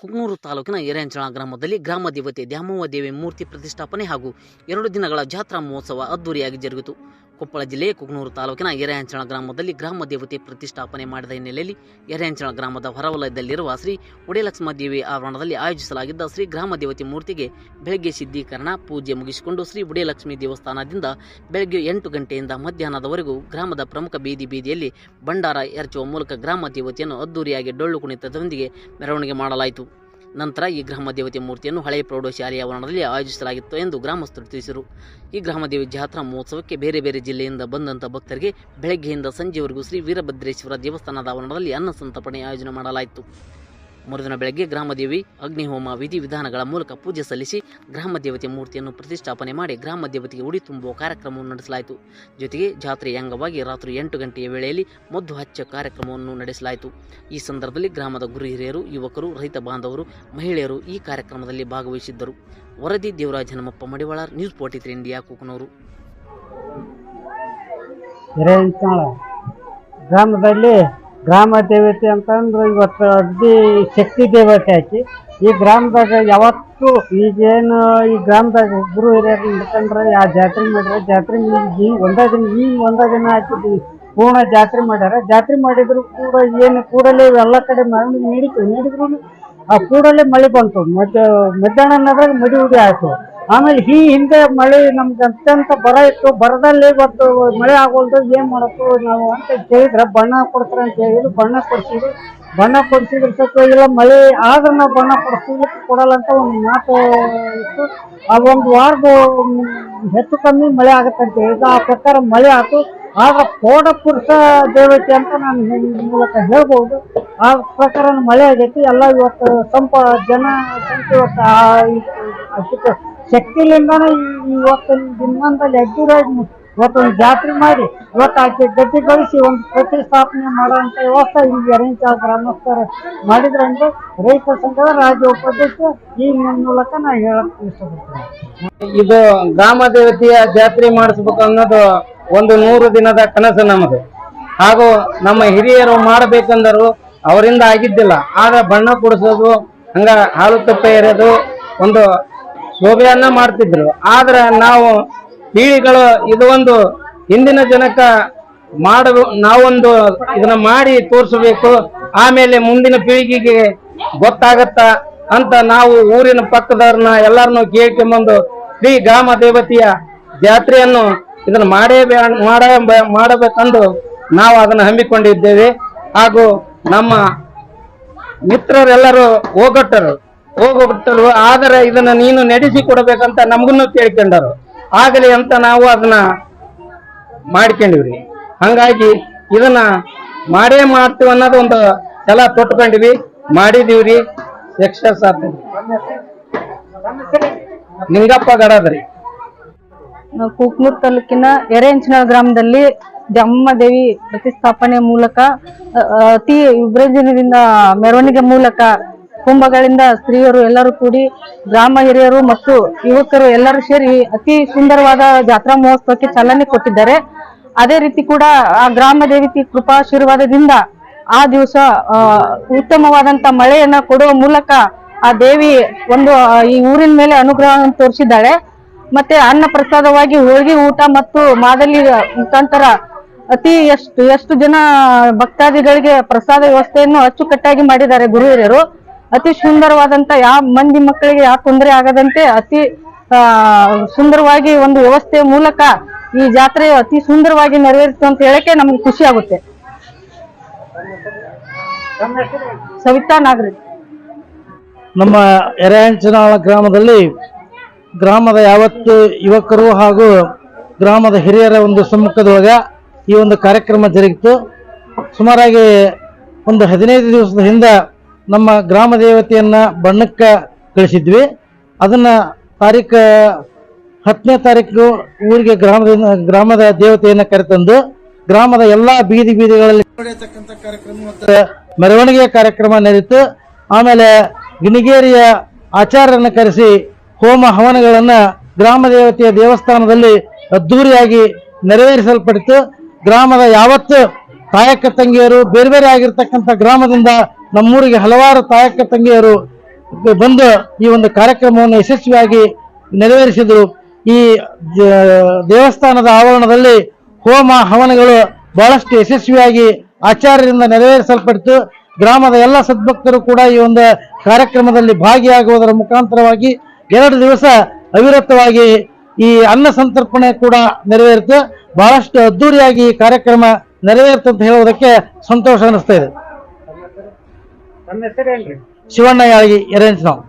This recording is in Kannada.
ಕುಗ್ನೂರು ತಾಲೂಕಿನ ಎರೆಂಚಳ ಗ್ರಾಮದಲ್ಲಿ ಗ್ರಾಮ ದೇವತೆ ದ್ಯಾಮವ್ವ ದೇವಿ ಮೂರ್ತಿ ಪ್ರತಿಷ್ಠಾಪನೆ ಹಾಗೂ ಎರಡು ದಿನಗಳ ಜಾತ್ರಾ ಮಹೋತ್ಸವ ಅದ್ದೂರಿಯಾಗಿ ಜರುಗಿತು. ಕೊಪ್ಪಳ ಜಿಲ್ಲೆಯ ಕುಗ್ನೂರು ತಾಲೂಕಿನ ಎರೆಹಂಚಳ ಗ್ರಾಮದಲ್ಲಿ ಗ್ರಾಮ ದೇವತೆ ಪ್ರತಿಷ್ಠಾಪನೆ ಮಾಡಿದ ಹಿನ್ನೆಲೆಯಲ್ಲಿ ಎರೆಹಂಚಳ ಗ್ರಾಮದ ಹೊರವಲಯದಲ್ಲಿರುವ ಶ್ರೀ ಒಡೆಲಕ್ಷ್ಮ ದೇವಿ ಆವರಣದಲ್ಲಿ ಆಯೋಜಿಸಲಾಗಿದ್ದ ಶ್ರೀ ಗ್ರಾಮ ದೇವತೆ ಮೂರ್ತಿಗೆ ಬೆಳಗ್ಗೆ ಸಿದ್ಧೀಕರಣ, ಪೂಜೆ ಮುಗಿಸಿಕೊಂಡು ಶ್ರೀ ಉಡೇಲಕ್ಷ್ಮಿ ದೇವಸ್ಥಾನದಿಂದ ಬೆಳಗ್ಗೆ ಎಂಟು ಗಂಟೆಯಿಂದ ಮಧ್ಯಾಹ್ನದವರೆಗೂ ಗ್ರಾಮದ ಪ್ರಮುಖ ಬೀದಿ ಬೀದಿಯಲ್ಲಿ ಭಂಡಾರ ಎರಚುವ ಮೂಲಕ ಗ್ರಾಮ ದೇವತೆಯನ್ನು ಅದ್ದೂರಿಯಾಗಿ ಡೊಳ್ಳು ಕುಣಿತದೊಂದಿಗೆ ಮೆರವಣಿಗೆ ಮಾಡಲಾಯಿತು. ನಂತರ ಈ ಗ್ರಾಮ ದೇವತೆ ಮೂರ್ತಿಯನ್ನು ಹಳೆಯ ಪ್ರೌಢಶಾಲೆಯ ಆವರಣದಲ್ಲಿ ಆಯೋಜಿಸಲಾಗಿತ್ತು ಎಂದು ಗ್ರಾಮಸ್ಥರು ತಿಳಿಸಿದರು ಈ ಗ್ರಾಮದೇವಿ ಜಾತ್ರಾ ಮಹೋತ್ಸವಕ್ಕೆ ಬೇರೆ ಬೇರೆ ಜಿಲ್ಲೆಯಿಂದ ಬಂದಂಥ ಭಕ್ತರಿಗೆ ಬೆಳಗ್ಗೆಯಿಂದ ಸಂಜೆವರೆಗೂ ಶ್ರೀ ವೀರಭದ್ರೇಶ್ವರ ದೇವಸ್ಥಾನದ ಆವರಣದಲ್ಲಿ ಅನ್ನ ಸಂತರ್ಪಣೆ ಆಯೋಜನೆ ಮಾಡಲಾಯಿತು. ಮರುದಿನ ಬೆಳಗ್ಗೆ ಗ್ರಾಮದೇವಿ ಅಗ್ನಿಹೋಮ ವಿಧಿವಿಧಾನಗಳ ಮೂಲಕ ಪೂಜೆ ಸಲ್ಲಿಸಿ ಗ್ರಾಮ ದೇವತೆ ಮೂರ್ತಿಯನ್ನು ಪ್ರತಿಷ್ಠಾಪನೆ ಮಾಡಿ ಗ್ರಾಮ ದೇವತೆಗೆ ಉಡಿ ತುಂಬುವ ಕಾರ್ಯಕ್ರಮವನ್ನು ನಡೆಸಲಾಯಿತು. ಜೊತೆಗೆ ಜಾತ್ರೆಯ ಅಂಗವಾಗಿ ರಾತ್ರಿ ಎಂಟು ಗಂಟೆಯ ವೇಳೆಯಲ್ಲಿ ಮದ್ದು ಹಚ್ಚ ಕಾರ್ಯಕ್ರಮವನ್ನು ನಡೆಸಲಾಯಿತು. ಈ ಸಂದರ್ಭದಲ್ಲಿ ಗ್ರಾಮದ ಗುರು ಹಿರಿಯರು, ಯುವಕರು, ರೈತ ಬಾಂಧವರು, ಮಹಿಳೆಯರು ಈ ಕಾರ್ಯಕ್ರಮದಲ್ಲಿ ಭಾಗವಹಿಸಿದ್ದರು. ವರದಿ Devaraja Hanumappa Madivala, news forty three India, Kukanur. ಗ್ರಾಮದಲ್ಲಿ ಗ್ರಾಮ ದೇವತೆ ಅಂತಂದ್ರೆ ಇವತ್ತು ಅಗ್ದಿ ಶಕ್ತಿ ದೇವತೆ ಆಕಿ ಈ ಗ್ರಾಮದಾಗ ಯಾವತ್ತು ಈಗೇನು ಈ ಗ್ರಾಮದಾಗ ಗುರು ಹಿರಿಯರು ಇಟ್ಕೊಂಡ್ರೆ ಆ ಜಾತ್ರೆ ಮಾಡ್ಯಾರ ಜಾತ್ರೆ ಈ ಒಂದೇ ದಿನ ಈ ಒಂದೇ ದಿನ ಹಾಕಿದ್ವಿ ಪೂರ್ಣ ಜಾತ್ರೆ ಮಾಡ್ಯಾರ. ಜಾತ್ರೆ ಮಾಡಿದ್ರು ಕೂಡ ಏನು ಕೂಡಲೇ ಎಲ್ಲ ಕಡೆ ಮೆರವಣಿಗೆ ನೀಡಿತು ನೀಡಿದ್ರು ಆ ಕೂಡಲೇ ಮಳೆ ಬಂತು. ಮಧ್ಯ ಮಧ್ಯಾಹ್ನದಾಗ ಮಡಿ ಉಡಿ ಆಯ್ತು. ಆಮೇಲೆ ಈ ಹಿಂದೆ ಮಳೆ ನಮ್ಗೆ ಅತ್ಯಂತ ಬರ ಇತ್ತು. ಬರದಲ್ಲಿ ಇವತ್ತು ಮಳೆ ಆಗೋಲ್ದು ಏನ್ ಮಾಡಬೇಕು ನಾವು ಅಂತ ಕೇಳಿದ್ರೆ ಬಣ್ಣ ಕೊಡ್ತಾರೆ ಅಂತ ಹೇಳಿದ್ರು. ಬಣ್ಣ ಕೊಡ್ಸಿದ್ರು. ಬಣ್ಣ ಕೊಡ್ಸಿದ್ರೆ ಸ್ವಲ್ಪ ಇಲ್ಲ, ಮಳೆ ಆದ್ರೆ ನಾವು ಬಣ್ಣ ಕೊಡ್ತೀವಿ ಕೊಡಲ್ಲ ಅಂತ ಒಂದು ಮಾತು ಇತ್ತು. ಆ ಒಂದು ವಾರದ ಹೆಚ್ಚು ಕಮ್ಮಿ ಮಳೆ ಆಗುತ್ತೆ ಅಂತ ಹೇಳಿದ್ರು. ಆ ಪ್ರಕಾರ ಮಳೆ ಆಯ್ತು ಆದ್ರೆ ಕೋಡ ಪುರುಷ ದೇವತೆ ಅಂತ ನಾನು ಮೂಲಕ ಹೇಳ್ಬೋದು. ಆ ಪ್ರಕಾರ ಮಳೆ ಆಗೈತಿ. ಎಲ್ಲ ಇವತ್ತು ಸಂಪ ಜನ ಸಂಖ್ಯೆ ಇವತ್ತು ಶಕ್ತಿಲಿಂದಾನೆ ಇವತ್ತಿನ ದಿನದಲ್ಲಿ ಅಡ್ಡಿರಾಗಿ ಇವತ್ತೊಂದು ಜಾತ್ರೆ ಮಾಡಿ ಇವತ್ತು ಆಕೆ ಗಟ್ಟಿ ಕಳಿಸಿ ಒಂದು ಪ್ರತಿಷ್ಠಾಪನೆ ಮಾಡುವಂತ ವ್ಯವಸ್ಥೆ ಇಲ್ಲಿ ಅರೇಂಜ್ ಗ್ರಾಮಸ್ಥರು ಮಾಡಿದ್ರೆ ಅಂದ್ರೆ ರೈತ ಸಂಘದ ರಾಜ್ಯ ಉಪಾಧ್ಯಕ್ಷ ಈ ಮೂಲಕ ನಾ ಹೇಳಕ್ ಇಷ್ಟಪಡ್ತೀನಿ. ಇದು ಗ್ರಾಮ ದೇವತೆಯ ಜಾತ್ರೆ ಮಾಡಿಸ್ಬೇಕು ಅನ್ನೋದು ಒಂದು ನೂರು ದಿನದ ಕನಸು ನಮ್ಮದು ಹಾಗೂ ನಮ್ಮ ಹಿರಿಯರು ಮಾಡಬೇಕಂದರು ಅವರಿಂದ ಆಗಿದ್ದಿಲ್ಲ. ಆಗ ಬಣ್ಣ ಕೊಡಿಸೋದು, ಹಂಗ ಹಾಲು ತಪ್ಪ ಎರೆದು ಒಂದು ಶೋಭೆಯನ್ನ ಮಾಡ್ತಿದ್ರು. ಆದ್ರೆ ನಾವು ಪೀಳಿಗಳು ಇದು ಒಂದು ಹಿಂದಿನ ಜನಕ ಮಾಡ ನಾವೊಂದು ಇದನ್ನ ಮಾಡಿ ತೋರಿಸಬೇಕು, ಆಮೇಲೆ ಮುಂದಿನ ಪೀಳಿಗೆಗೆ ಗೊತ್ತಾಗತ್ತ ಅಂತ ನಾವು ಊರಿನ ಪಕ್ಕದವ್ರನ್ನ ಎಲ್ಲರನ್ನು ಕೇಳ್ಕೊಂಬಂದು ಶ್ರೀ ಗ್ರಾಮ ದೇವತೆಯ ಜಾತ್ರೆಯನ್ನು ಇದನ್ನ ಮಾಡೇ ಮಾಡ ಮಾಡಬೇಕಂದು ನಾವು ಅದನ್ನು ಹಮ್ಮಿಕೊಂಡಿದ್ದೇವೆ. ಹಾಗೂ ನಮ್ಮ ಮಿತ್ರರೆಲ್ಲರೂ ಹೋಗೊಟ್ಟರು. ಹೋಗೊಟ್ಟರು ಆದರೆ ಇದನ್ನ ನೀನು ನಡೆಸಿ ಕೊಡಬೇಕಂತ ನಮಗೂ ಕೇಳ್ಕೊಂಡರು. ಆಗಲಿ ಅಂತ ನಾವು ಅದನ್ನ ಮಾಡ್ಕೊಂಡಿವ್ರಿ. ಹಂಗಾಗಿ ಇದನ್ನ ಮಾಡೇ ಮಾಡ್ತೀವಿ ಅನ್ನೋದು ಒಂದು ಸಲ ತೊಟ್ಕೊಂಡಿವಿ ಮಾಡಿದೀವ್ರಿ. ಎಕ್ಸಸ್ ಆಗ್ತದೆ ನಿಂಗಪ್ಪ ಗಡದ್ರಿ. ಕೂಕ್ನೂರ್ ತಾಲೂಕಿನ ಎರೆಂಚಿನ ಗ್ರಾಮದಲ್ಲಿ ದೇವಿ ಪ್ರತಿಷ್ಠಾಪನೆ ಮೂಲಕ ಅತಿ ವಿಭಜನದಿಂದ ಮೆರವಣಿಗೆ ಮೂಲಕ ಕುಂಭಗಳಿಂದ ಸ್ತ್ರೀಯರು ಎಲ್ಲರೂ ಕೂಡಿ ಗ್ರಾಮ ಹಿರಿಯರು ಮತ್ತು ಯುವಕರು ಎಲ್ಲರೂ ಸೇರಿ ಅತಿ ಸುಂದರವಾದ ಜಾತ್ರಾ ಮಹೋತ್ಸವಕ್ಕೆ ಚಾಲನೆ ಕೊಟ್ಟಿದ್ದಾರೆ. ಅದೇ ರೀತಿ ಕೂಡ ಆ ಗ್ರಾಮ ದೇವತಿ ಕೃಪಾಶೀರ್ವಾದದಿಂದ ಆ ದಿವಸ ಉತ್ತಮವಾದಂತ ಮಳೆಯನ್ನ ಕೊಡುವ ಮೂಲಕ ಆ ದೇವಿ ಒಂದು ಈ ಊರಿನ ಮೇಲೆ ಅನುಗ್ರಹ ತೋರಿಸಿದ್ದಾಳೆ. ಮತ್ತೆ ಅನ್ನ ಪ್ರಸಾದವಾಗಿ ಹೋಳಿಗೆ ಊಟ ಮತ್ತು ಮಾದಲಿ ಮುಖಾಂತರ ಅತಿ ಎಷ್ಟು ಎಷ್ಟು ಜನ ಭಕ್ತಾದಿಗಳಿಗೆ ಪ್ರಸಾದ ವ್ಯವಸ್ಥೆಯನ್ನು ಅಚ್ಚುಕಟ್ಟಾಗಿ ಮಾಡಿದ್ದಾರೆ ಗುರು ಹಿರಿಯರು ಅತಿ ಸುಂದರವಾದಂತ ಯಾವ ಮಂದಿ ಮಕ್ಕಳಿಗೆ ಯಾವ ತೊಂದರೆ ಆಗದಂತೆ ಅತಿ ಸುಂದರವಾಗಿ ಒಂದು ವ್ಯವಸ್ಥೆಯ ಮೂಲಕ ಈ ಜಾತ್ರೆ ಅತಿ ಸುಂದರವಾಗಿ ನೆರವೇರಿತು ಅಂತ ಹೇಳಕ್ಕೆ ನಮ್ಗೆ ಖುಷಿ ಆಗುತ್ತೆ. ಸವಿತಾ ನಾಗರಿಕ ನಮ್ಮ ಎರೆಹಂಚನಾಳ ಗ್ರಾಮದಲ್ಲಿ ಗ್ರಾಮದ ಯಾವತ್ತು ಯುವಕರು ಹಾಗೂ ಗ್ರಾಮದ ಹಿರಿಯರ ಒಂದು ಸಮ್ಮುಖದೊಳಗ ಈ ಒಂದು ಕಾರ್ಯಕ್ರಮ ಜರುಗಿತು. ಸುಮಾರಾಗಿ ಒಂದು ಹದಿನೈದು ದಿವಸದ ಹಿಂದೆ ನಮ್ಮ ಗ್ರಾಮ ದೇವತೆಯನ್ನ ಬಣ್ಣಕ್ಕೆ ಕಳಿಸಿದ್ವಿ. ಅದನ್ನ ತಾರೀಖ ಹತ್ತನೇ ತಾರೀಕು ಊರಿಗೆ ಗ್ರಾಮದಿಂದ ಗ್ರಾಮದ ದೇವತೆಯನ್ನ ಕರೆತಂದು ಗ್ರಾಮದ ಎಲ್ಲಾ ಬೀದಿ ಬೀದಿಗಳಲ್ಲಿ ಮೆರವಣಿಗೆಯ ಕಾರ್ಯಕ್ರಮ ನಡೆಯಿತು. ಆಮೇಲೆ ಗಿಣಿಗೇರಿಯ ಆಚಾರ್ಯರನ್ನ ಕರೆಸಿ ಹೋಮ ಹವನಗಳನ್ನ ಗ್ರಾಮ ದೇವತೆಯ ದೇವಸ್ಥಾನದಲ್ಲಿ ಅದ್ದೂರಿಯಾಗಿ ನೆರವೇರಿಸಲ್ಪಟ್ಟಿತು. ಗ್ರಾಮದ ಯಾವತ್ತು ತಾಯಕ್ಕ ತಂಗಿಯರು ಬೇರೆ ಬೇರೆ ಆಗಿರ್ತಕ್ಕಂಥ ಗ್ರಾಮದಿಂದ ನಮ್ಮೂರಿಗೆ ಹಲವಾರು ತಾಯಕ ತಂಗಿಯರು ಬಂದು ಈ ಒಂದು ಕಾರ್ಯಕ್ರಮವನ್ನು ಯಶಸ್ವಿಯಾಗಿ ನೆರವೇರಿಸಿದರು. ಈ ದೇವಸ್ಥಾನದ ಆವರಣದಲ್ಲಿ ಹೋಮ ಹವನಗಳು ಬಹಳಷ್ಟು ಯಶಸ್ವಿಯಾಗಿ ಆಚಾರ್ಯರಿಂದ ನೆರವೇರಿಸಲ್ಪಟ್ಟಿತು ಗ್ರಾಮದ ಎಲ್ಲ ಸದ್ಭಕ್ತರು ಕೂಡ ಈ ಒಂದು ಕಾರ್ಯಕ್ರಮದಲ್ಲಿ ಭಾಗಿಯಾಗುವುದರ ಮುಖಾಂತರವಾಗಿ ಎರಡು ದಿವಸ ಅವಿರತವಾಗಿ ಈ ಅನ್ನ ಸಂತರ್ಪಣೆ ಕೂಡ ನೆರವೇರಿತು. ಬಹಳಷ್ಟು ಅದ್ದೂರಿಯಾಗಿ ಈ ಕಾರ್ಯಕ್ರಮ ನೆರವೇರಿತು ಅಂತ ಹೇಳುವುದಕ್ಕೆ ಸಂತೋಷ ಅನಿಸ್ತಾ ಇದೆ. ನಮ್ಮ ಹೇಳ್ರಿ. ಶಿವಣ್ಣ ಯಾಳಗಿ ಎರೆಂಚ್ ನಾವು